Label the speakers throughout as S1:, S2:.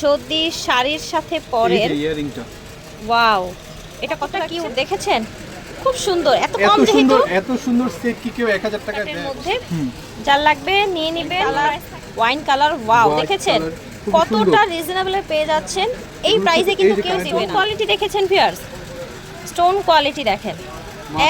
S1: যদি শাড়ির সাথে পরেন
S2: ইয়ারিংটা।
S1: ওয়াও এটা কতটা কিউট দেখেছেন? খুব সুন্দর এত কম যেহেতু
S2: সুন্দর এত সুন্দর সেট কি কেউ 1000 টাকা
S1: এর
S2: দেয়?
S1: মধ্যে যার লাগবে নিয়ে নিবেন ওয়াইন কালার ওয়াও দেখেছেন? কতটা। রিজনেবলে পেয়ে যাচ্ছেন? এই প্রাইসে কিন্তু কেউ দিবে
S2: টা-
S1: কোয়ালিটি দেখেছেন ভিউয়ার্স স্টোন কোয়ালিটি দেখেন।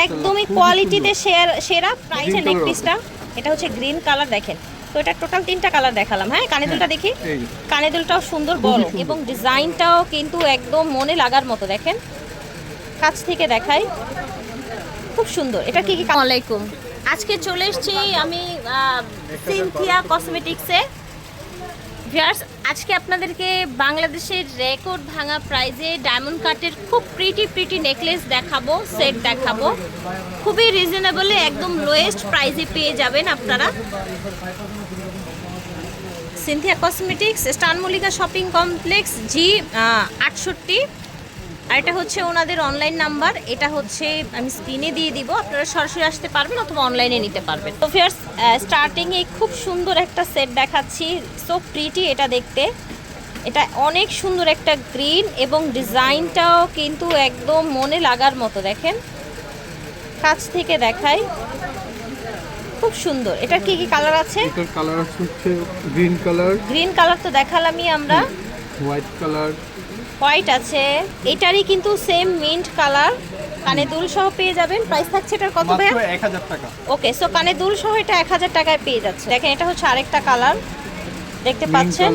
S1: একদমই কোয়ালিটিতে সেরা প্রাইসের
S2: Green
S1: নেক পিসটা এটা হচ্ছে গ্রিন কালার দেখেন। তো এটা টোটাল তিনটা কালার দেখালাম হ্যাঁ? কানে দুলটা দেখি?
S2: এই যে।
S1: কানে দুলটাও সুন্দর বড় এবং ডিজাইনটাও কিন্তু একদম মনে লাগার মতো দেখেন? কাছ থেকে দেখাই। খুব সুন্দর। এটা কি কি আলাইকুম আজকে চলে এসেছি আমি সিনথিয়া কসমেটিক্সে ভিউয়ার্স আজকে আপনাদেরকে বাংলাদেশের রেকর্ড ভাঙা প্রাইজে ডায়মন্ড কাটের খুব প্রিটি প্রিটি নেকলেস দেখাবো সেট দেখাবো। খুবই রিজনেবলে একদম লোয়েস্ট প্রাইজে পেয়ে যাবেন আপনারা। সিনথিয়া কসমেটিক্স, স্টান মল্লিকা শপিং কমপ্লেক্স জি আটষট্টি। আর এটা হচ্ছে ওনাদের অনলাইন নাম্বার এটা হচ্ছে আমি স্ক্রিনে দিয়ে দিব, আপনারা সরাসরি আসতে পারবেন অথবা অনলাইনে নিতে পারবেন। তো ফিয়ার্স স্টার্টিংয়ে খুব সুন্দর একটা সেট দেখাচ্ছি সো প্রিটি এটা দেখতে। এটা অনেক সুন্দর একটা গ্রিন এবং ডিজাইনটাও কিন্তু একদম মনে লাগার মতো, দেখেন? কাছ থেকে দেখাই। খুব সুন্দর। এটা কি কি কালার আছে?
S2: এটার কালার হচ্ছে গ্রিন কালার
S1: গ্রিন কালার তো দেখালামই আমরা।
S2: হোয়াইট কালার
S1: হোয়াইট আছে। এটারই কিন্তু সেম মিন্ট কালার কানে দুল সহ পেয়ে যাবেন। প্রাইস থাকছে এটার কত ভাইয়া?
S2: মাত্র 1000 টাকা।
S1: ওকে সো কানে দুল সহ এটা এক হাজার টাকায় পেয়ে যাচ্ছে। দেখেন এটা হচ্ছে আরেকটা কালার দেখতে পাচ্ছেন?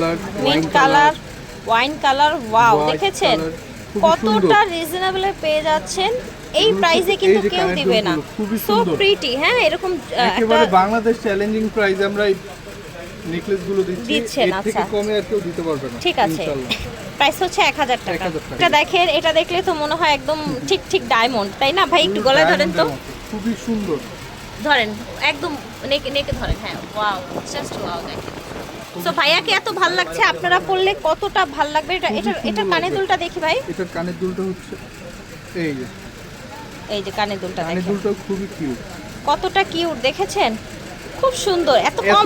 S1: Mint colour wine colour wow দেখেছেন? কতটা। রিজনেবলে পেয়ে যাচ্ছেন? এই প্রাইসে কিন্তু কেউ দিবে না। সো প্রিটি হ্যাঁ এরকম
S2: একেবারে বাংলাদেশ চ্যালেঞ্জিং প্রাইস আমরা এই নেকলেসগুলো দিচ্ছি এর থেকে
S1: আচ্ছা।
S2: কমে আর কেউ দিতে পারবে না
S1: ঠিক আছে। প্রাইস হচ্ছে এক হাজার টাকা।
S2: 1000 টাকা।
S1: এটা দেখেন এটা দেখলে তো মনে হয় একদম ঠিক ঠিক ডায়মন্ড তাই না? ভাই একটু গলায় ধরেন তো।
S2: খুবই সুন্দর।
S1: ধরেন একদম নেকে নেকে ধরেন হ্যাঁ ওয়াও জাস্ট ওয়াও দেখেন। তো ভাইয়াকে এত ভালো লাগছে আপনারা পড়লে কতটা ভালো লাগবে? এটা এটা এটা কানে দুলটা দেখি ভাই।
S2: এটার কানের দুলটা হচ্ছে এই যে
S1: এই যে কানে দুলটা
S2: কানের দুলটা খুবই কিউট
S1: কতটা কিউট দেখেছেন? খুব সুন্দর এত কম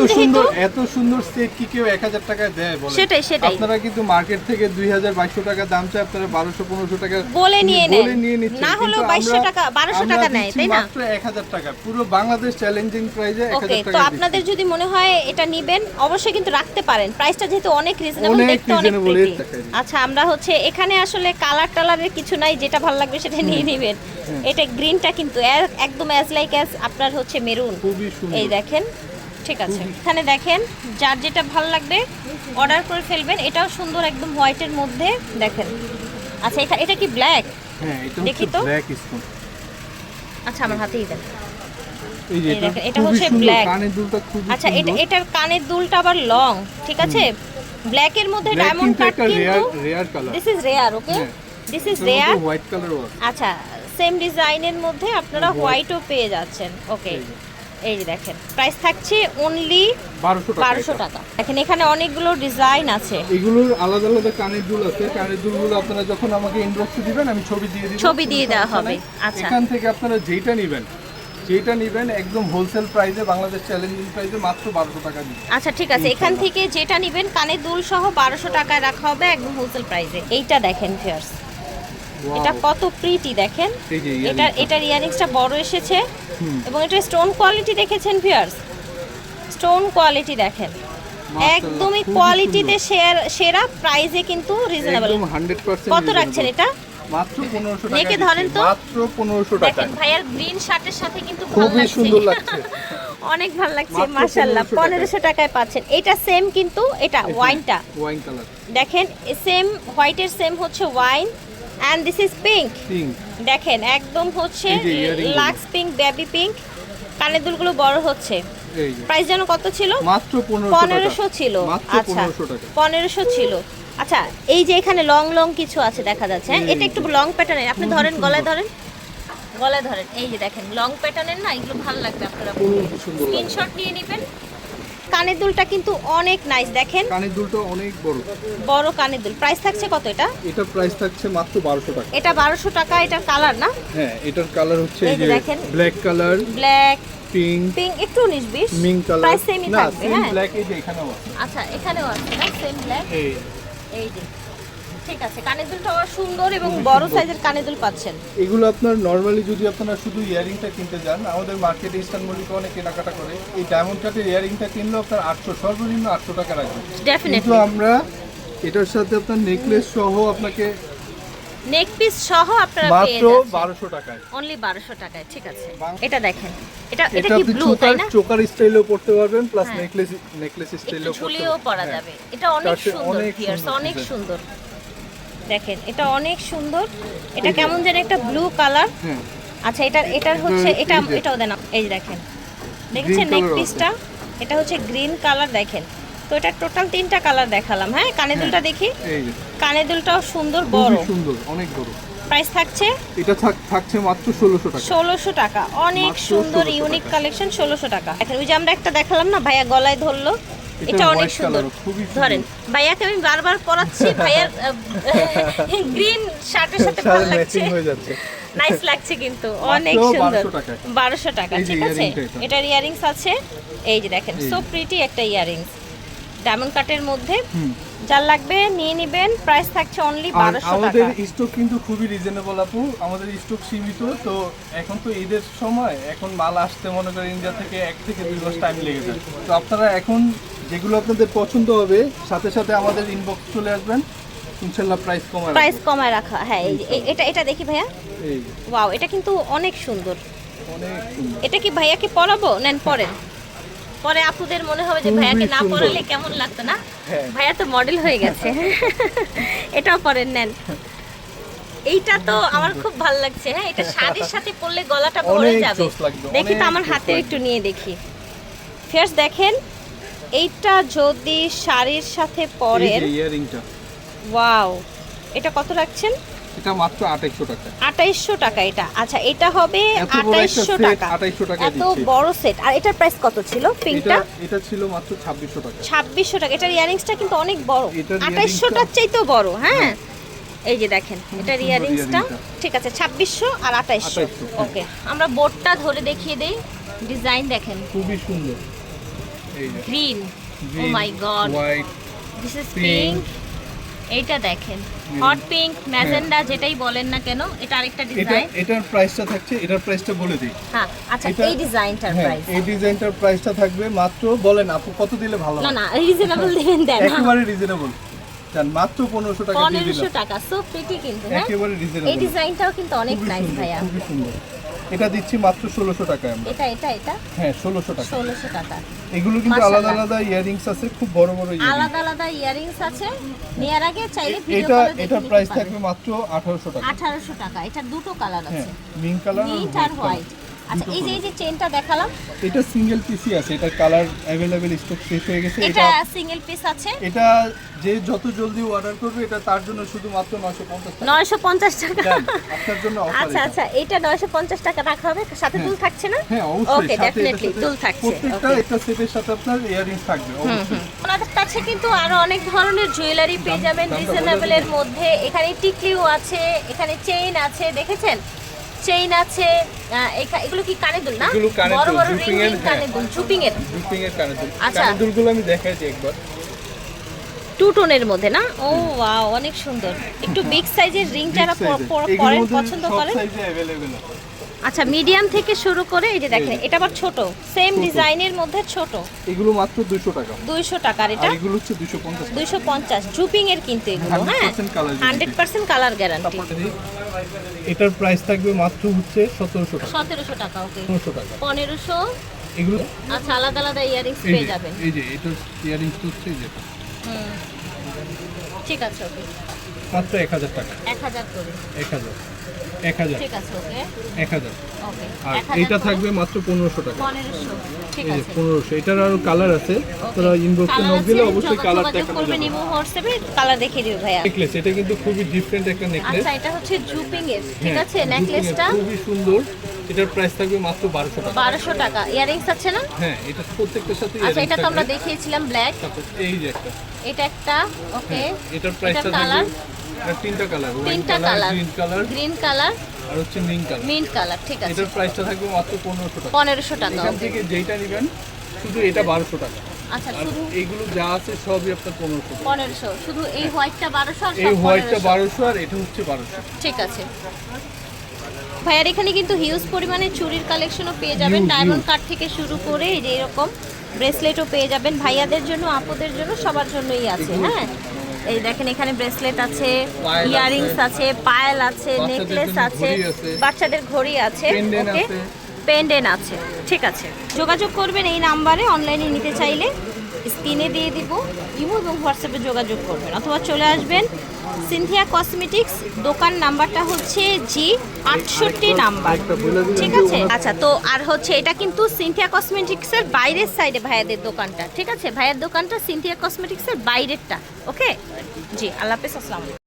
S2: এত সুন্দর সেট কি কেউ 1000 টাকায় দেয় বলে
S1: সেটাই, সেটাই।
S2: আপনারা কিন্তু মার্কেট থেকে 2200 টাকা দাম চাই আপনারা 1200 1500 টাকা
S1: বলে নিয়ে নেন।
S2: বলে নিয়ে নিচ্ছেন।
S1: না
S2: কিন্তু
S1: 2200 টাকা, 1200 টাকা নেয়, তাই না?
S2: মাত্র 1000 টাকা। পুরো বাংলাদেশ চ্যালেঞ্জিং প্রাইজে 1000
S1: ওকে
S2: টাকা
S1: তো আপনাদের যদি মনে হয় এটা নিবেন অবশ্যই কিন্তু রাখতে পারেন। প্রাইসটা যেহেতু অনেক রিজনেবল দেখতে অনেক। আচ্ছা আমরা হচ্ছে এখানে আসলে কালার টালারের কিছু নাই যেটা ভালো লাগবে সেটা নিয়ে নেবেন। এটা গ্রিনটা কিন্তু একদম অ্যাজ লাইক অ্যাজ আপনার হচ্ছে মেরুন
S2: খুবই সুন্দর।
S1: এই দেখেন ঠিক আছে। এখানে দেখেন যার যেটা ভালো লাগবে অর্ডার করে ফেলবেন। এটাও সুন্দর একদম হোয়াইটের মধ্যে দেখেন। আচ্ছা এখা- এটা কি ব্ল্যাক
S2: হ্যাঁ
S1: দেখি তো।
S2: ব্ল্যাক
S1: আচ্ছা আমার হাতেই দেন।
S2: এই যে এটা
S1: এটা হচ্ছে
S2: খুবই
S1: আচ্ছা এটা এটার কানের দুলটা আবার লং ঠিক আছে? ব্ল্যাকের মধ্যে
S2: Black
S1: ডায়মন্ড কাট কিন্তু
S2: rare rare colour
S1: this is rare okay. This is rare
S2: white কালারও আছে।
S1: আচ্ছা সেম ডিজাইনের মধ্যে আপনারা হোয়াইটও পেয়ে যাচ্ছেন ওকে
S2: এই যে।
S1: দেখেন প্রাইস থাকছে অনলি
S2: 1200
S1: বারোশো টাকা। দেখেন এখানে অনেকগুলো ডিজাইন আছে।
S2: এগুলোর আলাদা আলাদা কানের দুল আছে। কানের দুলগুলো আপনারা যখন আমাকে ইনবক্সে দিবেন আমি ছবি দিয়ে দিব।
S1: ছবি দিয়ে দেওয়া হবে। আচ্ছা।
S2: এখান থেকে আপনারা যেটা নেবেন যেটা নেবেন একদম হোলসেল প্রাইসে বাংলাদেশ চ্যালেঞ্জিং প্রাইসে মাত্র বারোশো টাকা দিবেন।
S1: আচ্ছা ঠিক আছে। এখান থেকে যেটা নেবেন কানের দুল সহ বারোশো টাকায় রাখা হবে একদম হোলসেল প্রাইসে এইটা দেখেন ফিয়ার্স এটা কত প্রিটি দেখেন? এটা। এটার ইয়ারিংসটা বড় এসেছে। এবং এটা স্টোন কোয়ালিটি দেখেছেন ভিউয়ার্স স্টোন কোয়ালিটি দেখেন। একদমই কোয়ালিটিতে। শেয়ার সেরা প্রাইসে কিন্তু রিজনেবল
S2: একদম 100%
S1: কত রাখছেন এটা?
S2: মাত্র 1500 টাকা
S1: নেকে ধরেন তো।
S2: মাত্র 1500 টাকা।
S1: দেখেন ভাইয়ার গ্রিন শার্টের সাথে কিন্তু
S2: খুবই সুন্দর লাগছে।
S1: অনেক ভালো লাগছে মাশাআল্লাহ।
S2: 1500 টাকায়।
S1: পনেরোশো টাকায় পাচ্ছেন। এটা সেম কিন্তু এটা ওয়াইনটা
S2: ওয়াইন কালার
S1: দেখেন সেম হোয়াইটের সেম হচ্ছে wine and this is pink দেখেন একদম হচ্ছে। লাক্স পিঙ্ক বেবি পিঙ্ক কানের দুলগুলো বড় হচ্ছে। প্রাইস যেন কত ছিল?
S2: মাত্র 1500 টাকা।
S1: পনেরোশো ছিল। আচ্ছা
S2: 1500 টাকা।
S1: পনেরোশো ছিল। আচ্ছা এই যে এখানে লং লং কিছু আছে দেখা যাচ্ছে। হ্যাঁ এটা একটু। লং প্যাটার্নের আপনি ধরেন। গলায় ধরেন। গলায় ধরেন। এই যে দেখেন লং প্যাটার্নের না এগুলো ভালো লাগবে আপনারা। স্ক্রিনশট নিয়ে নেবেন। কানের দুলটা কিন্তু অনেক নাইস দেখেন।
S2: কানের দুলটা অনেক বড়।
S1: বড় কানের দুল। প্রাইস থাকছে কত এটা?
S2: এটা প্রাইস থাকছে মাত্র 1200 টাকা।
S1: এটা 1200 টাকা এটার কালার না?
S2: হ্যাঁ এটার কালার হচ্ছে
S1: এই যে দেখেন।
S2: Black colour
S1: black
S2: pink
S1: pink একটু উনিশ বেশ।
S2: মিং কালার
S1: প্রাইস সেমই থাকবে হ্যাঁ।
S2: ব্ল্যাক এই যে এখানেও আছে।
S1: আচ্ছা এখানেও আছে না? সেম ব্ল্যাক
S2: এই।
S1: এই যে। ঠিক আছে কানের দুলটা সুন্দর এবং বড় সাইজের কানের দুল পাচ্ছেন।
S2: এগুলো আপনার নর্মালি যদি আপনারা শুধু ইয়ারিংটা কিনতে যান আমাদের মার্কেটে ইস্টার্ন মল্লিকে অনেক কেনাকাটা করে এই ডায়মন্ড কাটের ইয়ারিংটা কিনলেও আপনার আটশো সর্বনিম্ন আটশো টাকা রাখবে। কিন্তু আমরা এটার সাথে আপনার নেকলেস সহ আপনাকে
S1: নেক পিস সহ আপনারা
S2: মাত্র
S1: যাচ্ছেন।
S2: বারোশো টাকায়।
S1: অনলি বারোশো টাকায় ঠিক আছে। এটা দেখেন এটা এটা কি ব্লু তাই না?
S2: চোকার স্টাইলেও পড়তে পারবেন প্লাস। নেকলেস নেকলেস স্টাইলেও পড়তে
S1: ঝুলিয়েও। পরা
S2: হ্যাঁ।
S1: যাবে। এটা অনেক সুন্দর ভিয়ার্স অনেক সুন্দর। দেখেন এটা অনেক সুন্দর। এটা কেমন যেন একটা ব্লু কালার
S2: হ্যাঁ।
S1: আচ্ছা এটার এটার হচ্ছে
S2: এটা
S1: এটাও দেন এই দেখেন। দেখেছেন নেক পিসটা এটা হচ্ছে গ্রিন কালার দেখেন। তো এটা টোটাল তিনটা কালার দেখালাম হ্যাঁ? কানে দুলটা দেখি।
S2: এই যে।
S1: কানে দুলটাও সুন্দর বড়।
S2: সুন্দর অনেক বড়।
S1: প্রাইস থাকছে?
S2: এটা থাকছে মাত্র ষোলোশো টাকা।
S1: ষোলোশো টাকা। অনেক সুন্দর ইউনিক কালেকশন ষোলোশো টাকা। এখন ওই যে আমরা একটা দেখালাম না ভাইয়া গলায় ধরলো।
S2: এটা
S1: অনেক সুন্দর। ধরেন ভাইয়াকে আমি বারবার পরাচ্ছি ভাইয়ার গ্রিন শার্টের সাথে ভালো লাগছে। নাইস লাগছে কিন্তু অনেক সুন্দর। বারোশো টাকা ঠিক আছে। এটার ইয়ারিংস আছে। এই যে দেখেন সো প্রিটি একটা ইয়ারিংস ডায়মন্ড কাটের মধ্যে যার লাগবে নিয়ে নেবেন প্রাইস থাকছে অনলি বারোশো
S2: আমাদের
S1: টাকা
S2: স্টক কিন্তু খুবই রিজনেবল আপু। আমাদের স্টক সীমিত তো এখন তো ঈদের সময় এখন মাল আসতে মনে করেন ইন্ডিয়া থেকে এক থেকে দুই মাস টাইম লেগে যায়। তো আপনারা এখন যেগুলো আপনাদের পছন্দ হবে সাথে সাথে আমাদের ইনবক্স চলে আসবেন। ইনশাল্লাহ প্রাইস কমায়
S1: প্রাইস কমায় রাখা হ্যাঁ এই যে এটা এটা দেখি ভাইয়া।
S2: এই
S1: ওয়াও এটা কিন্তু অনেক সুন্দর।
S2: অনেক সুন্দর।
S1: এটা কি ভাইয়াকে পরাবো নেন পরেন? পরে আপুদের মনে হবে যে ভাইয়াকে না পরালে কেমন লাগতো না?
S2: হ্যাঁ।
S1: ভাইয়া তো মডেল হয়ে গেছে। এটাও পরেন নেন। এইটা তো আমার খুব ভালো লাগছে হ্যাঁ এটা শাড়ির সাথে পরলে গলাটা ভরে যাবে। দেখি তো আমার হাতে একটু নিয়ে দেখি। ফেয়ার্স দেখেন এইটা যদি শাড়ির সাথে পরেন
S2: ইয়ারিংটা।
S1: ওয়াও এটা কত রাখছেন?
S2: এটা মাত্র আঠাইশশো টাকা।
S1: আঠাইশশো টাকা এটা। আচ্ছা এটা হবে
S2: এত বড় একটা
S1: আঠাইশশো
S2: set
S1: টাকা।
S2: 2800 টাকায়
S1: এত। বড় সেট আর এটার প্রাইস কত ছিল পিঙ্কটা
S2: এটা ছিল মাত্র ছাব্বিশশো টাকা।
S1: ছাব্বিশশো টাকা। এটার ইয়ারিংসটা কিন্তু অনেক বড়।
S2: এটার
S1: আঠাইশশোটার চাইতেও বড় হ্যাঁ? এই যে দেখেন
S2: এটা
S1: ইয়ারিংসটা। ঠিক আছে ছাব্বিশশো আর আঠাইশশো।
S2: 2800, হ্যাঁ।
S1: ওকে আমরা বোর্ডটা ধরে দেখিয়ে দেই। ডিজাইন দেখেন।
S2: খুবই সুন্দর।
S1: Green oh my god
S2: white
S1: this is
S2: Pink.
S1: Pink এইটা দেখেন। হট পিঙ্ক ম্যাজেন্ডা যেটাই বলেন না কেন এটা আরেকটা ডিজাইন
S2: এটার প্রাইসটা থাকছে এটার প্রাইসটা বলে দিই।
S1: হ্যাঁ আচ্ছা এই ডিজাইনটার
S2: হ্যাঁ
S1: প্রাইস
S2: এই ডিজাইনটার প্রাইসটা থাকবে মাত্র বলেন আপু কত দিলে ভালো
S1: না না রিজনেবল দিবেন দেন
S2: একেবারে রিজনেবল জান মাত্র পনেরোশো টাকা দিয়ে দিলাম।
S1: টাকা সো প্রিটি কিন্তু হ্যাঁ।
S2: একেবারে রিজনেবল এই
S1: ডিজাইনটাও কিন্তু অনেক নাইস ভাইয়া।
S2: খুবই সুন্দর। এটা দিচ্ছি মাত্র ষোলোশো টাকায় আমরা।
S1: এটা এটা এটা?
S2: হ্যাঁ ষোলোশো টাকা।
S1: ষোলোশো টাকা।
S2: এগুলো কিন্তু আলাদা আলাদা ইয়ারিংস আছে খুব বড় বড়
S1: আলাদা আলাদা ইয়ারিংস আছে। নেয়ার আগে চাইলে ভিডিও
S2: এটা এটা প্রাইস থাকবে মাত্র আঠারোশো টাকা।
S1: আঠারোশো টাকা। এটা দুটো কালার
S2: হ্যাঁ
S1: আছে
S2: মিন কালার
S1: মিন্ট আর হোয়াইট আচ্ছা এই যে এই যে চেনটা দেখালাম।
S2: এটা সিঙ্গেল পিসি আছে এটা কালার অ্যাভেলেবেল স্টক শেষ হয়ে গেছে।
S1: এটা
S2: এটা
S1: সিঙ্গেল পিস আছে।
S2: এটা যে যত জলদি অর্ডার করবে এটা তার জন্য শুধুমাত্র নশো পঞ্চাশ টাকা।
S1: নয়শো পঞ্চাশ টাকা।
S2: আপনার জন্য অফার
S1: আচ্ছা আচ্ছা এটা নয়শো পঞ্চাশ টাকা রাখা হবে। সাথে দুল থাকছে না?
S2: হ্যাঁ অবশ্যই
S1: ওকে ডেফিনেটলি দুল থাকছে
S2: প্রত্যেকটা একটা সেটের সাথে আপনার ইয়ারিংস থাকবে অবশ্যই।
S1: ওনাদের কাছে কিন্তু আরও অনেক ধরনের জুয়েলারি পেয়ে যাবেন রিজনেবল এর মধ্যে। এখানে টিকলিও আছে এখানে চেইন আছে দেখেছেন? চেইন আছে এগুলো কি কানে দুল না?
S2: এগুলো কানে
S1: বড়
S2: দুল, drooping এর,
S1: রিং
S2: হ্যাঁ।
S1: কানে দুল জুপিং এর।
S2: জুপিং এর কানে দুল।
S1: আচ্ছা।
S2: দুল দুলগুলো আমি দেখাইছি একবার।
S1: টু টোনের মধ্যে না? ও ওয়াও অনেক সুন্দর। একটু বিগ সাইজের রিং যারা
S2: পরে
S1: পছন্দ করেন?
S2: সব
S1: করেন
S2: সাইজে अवेलेबल
S1: আচ্ছা মিডিয়াম থেকে শুরু করে এই যে দেখেন এটা আবার ছোট সেম ডিজাইনের মধ্যে ছোট।
S2: এগুলো মাত্র দুশো টাকা।
S1: দুইশো টাকার
S2: আর
S1: এটা
S2: এগুলো হচ্ছে দুশো পঞ্চাশ। টাকা
S1: দুইশো পঞ্চাশ জুপিং এর কিন্তু এগুলো হ্যাঁ?
S2: 100%
S1: হান্ড্রেড পার্সেন্ট কালার গ্যারান্টি
S2: এটার প্রাইস থাকবে মাত্র হচ্ছে সতেরোশো টাকা।
S1: সতেরোশো টাকা ওকে
S2: পনেরোশো টাকা।
S1: পনেরোশো?
S2: এগুলো?
S1: আচ্ছা আলাদা আলাদা ইয়ারিংস পেয়ে যাবেন।
S2: এই যে এটার ইয়ারিংস হচ্ছে এই যে।
S1: ঠিক আছে ওকে
S2: মাত্র এক হাজার টাকা।
S1: এক হাজার করে।
S2: এক হাজার। এক হাজার।
S1: ঠিক আছে ওকে?
S2: এক হাজার। আর এইটা থাকবে মাত্র পনেরোশো টাকা। এই পনেরোশো এটার আরও কালার আছে। তোরা ইনবক্সে নক দিলে অবশ্যই কালার দেখানো যাবে।
S1: ইমো হোয়াটসঅ্যাপে কালার দেখিয়ে দিও ভাইয়া।
S2: নেকলেস এটা কিন্তু খুবই ডিফারেন্ট একটা নেকলেস
S1: আচ্ছা এটা হচ্ছে জুপিং এর ঠিক
S2: হ্যাঁ,
S1: আছে নেকলেসটা
S2: খুবই সুন্দর। এটার প্রাইস থাকবে মাত্র বারোশো টাকা।
S1: বারোশো টাকা। ইয়ারিংস আছে না?
S2: হ্যাঁ এটা প্রত্যেকটার সাথে
S1: আচ্ছা এটা তো আমরা দেখিয়েছিলাম ব্ল্যাক
S2: এই যে একটা।
S1: এটা একটা ওকে।
S2: হ্যাঁ, এটার প্রাইসটা
S1: কালার
S2: এটা তিনটা কালার
S1: তিনটা
S2: colour. Green colour
S1: green colour
S2: আর হচ্ছে কালার
S1: মিন্ট কালার ঠিক আছে।
S2: এটার প্রাইসটা থাকবে মাত্র পনেরোশো টাকা।
S1: পনেরোশো টাকা
S2: এখান থেকে যেইটা নেবেন শুধু এটা বারোশো টাকা।
S1: আচ্ছা শুধু
S2: এইগুলো যা আছে সবই আপনার পনেরোশো
S1: পনেরোশো। শুধু এই হোয়াইটটা বারোশো আর
S2: এই হোয়াইটটা
S1: 1500
S2: বারোশো আর এটা হচ্ছে বারোশো।
S1: ঠিক আছে। ভাইয়ার এখানে কিন্তু হিউজ পরিমাণে চুরির কালেকশনও পেয়ে যাবেন ডায়মন্ড কাট থেকে শুরু করে এই যে এরকম ব্রেসলেটও পেয়ে যাবেন। ভাইয়াদের জন্য আপুদের জন্য সবার জন্যই আছে হ্যাঁ? এই দেখেন এখানে ব্রেসলেট আছে
S2: ইয়াররিংস আছে।
S1: ইয়ারিংস আছে পায়েল আছে নেকলেস আছে বাচ্চাদের ঘড়ি আছে ওকে
S2: আছে।
S1: পেন্ডেন আছে ঠিক আছে যোগাযোগ করবেন এই নাম্বারে অনলাইনে নিতে চাইলে স্ক্রিনে দিয়ে দিব। ইমো এবং হোয়াটসঅ্যাপে যোগাযোগ করবেন। অথবা চলে আসবেন সিনথিয়া কসমেটিক্স। দোকান নাম্বারটা হচ্ছে জি আটষট্টি নাম্বার। ঠিক আছে? আচ্ছা তো আর হচ্ছে এটা কিন্তু সিনথিয়া কসমেটিক্সের বাইরের সাইডে ভাইয়াদের দোকানটা। ঠিক আছে? ভাইয়ের দোকানটা সিনথিয়া কসমেটিক্সের বাইরেরটা। ওকে? জি আল্লাহ হাফেজ আসসালামু আলাইকুম।